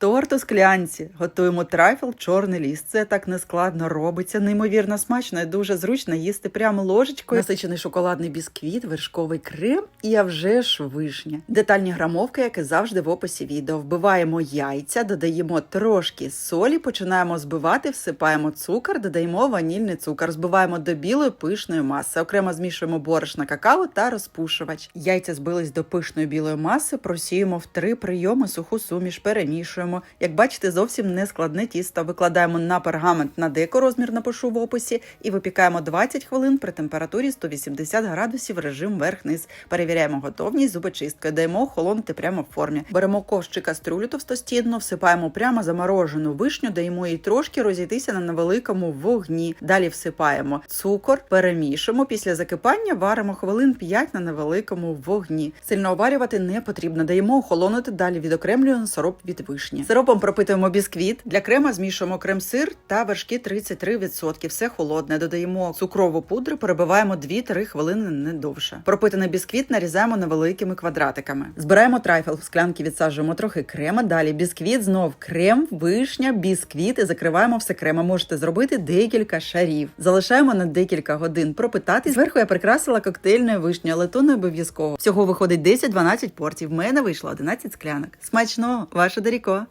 Торт у склянці. Готуємо трайфл чорний ліс. Це так нескладно робиться, неймовірно смачно і дуже зручно їсти прямо ложечкою. Насичений шоколадний бісквіт, вершковий крем і а вже ж вишня. Детальні грамовки, як і завжди в описі відео. Вбиваємо яйця, додаємо трошки солі, починаємо збивати, всипаємо цукор, додаємо ванільний цукор, збиваємо до білої пишної маси. Окремо змішуємо борошна какао та розпушувач. Яйця збились до пишної білої маси, просіємо в три прийоми суху суміш, перемішуємо. Як бачите, зовсім не складне тісто. Викладаємо на пергамент на деко, розмір напишу в описі, і випікаємо 20 хвилин при температурі 180 градусів режим верх-низ. Перевіряємо готовність зубочисткою, даємо охолонути прямо в формі. Беремо ковш кастрюлю товстостінну, всипаємо прямо заморожену вишню, даємо їй трошки розійтися на невеликому вогні. Далі всипаємо цукор, перемішуємо. Після закипання варимо хвилин 5 на невеликому вогні. Сильно оварювати не потрібно. Даємо охолонути. Далі відокремлюємо сироп від вишні. Сиропом пропитуємо бісквіт. Для крема змішуємо крем-сир та вершки 33%. Все холодне. Додаємо цукрову пудру, перебиваємо 2-3 хвилини не довше. Пропитаний бісквіт нарізаємо невеликими квадратиками. Збираємо трайфел в склянки, відсаджуємо трохи крема. Далі бісквіт, знов крем, вишня, бісквіт і закриваємо все кремом. Можете зробити декілька шарів. Залишаємо на декілька годин пропитати. Зверху я прикрасила коктейльною вишнею, але то не обов'язково. Всього виходить 10-12 портів. В мене вийшло 11 склянок. Смачного, ваше Даріко!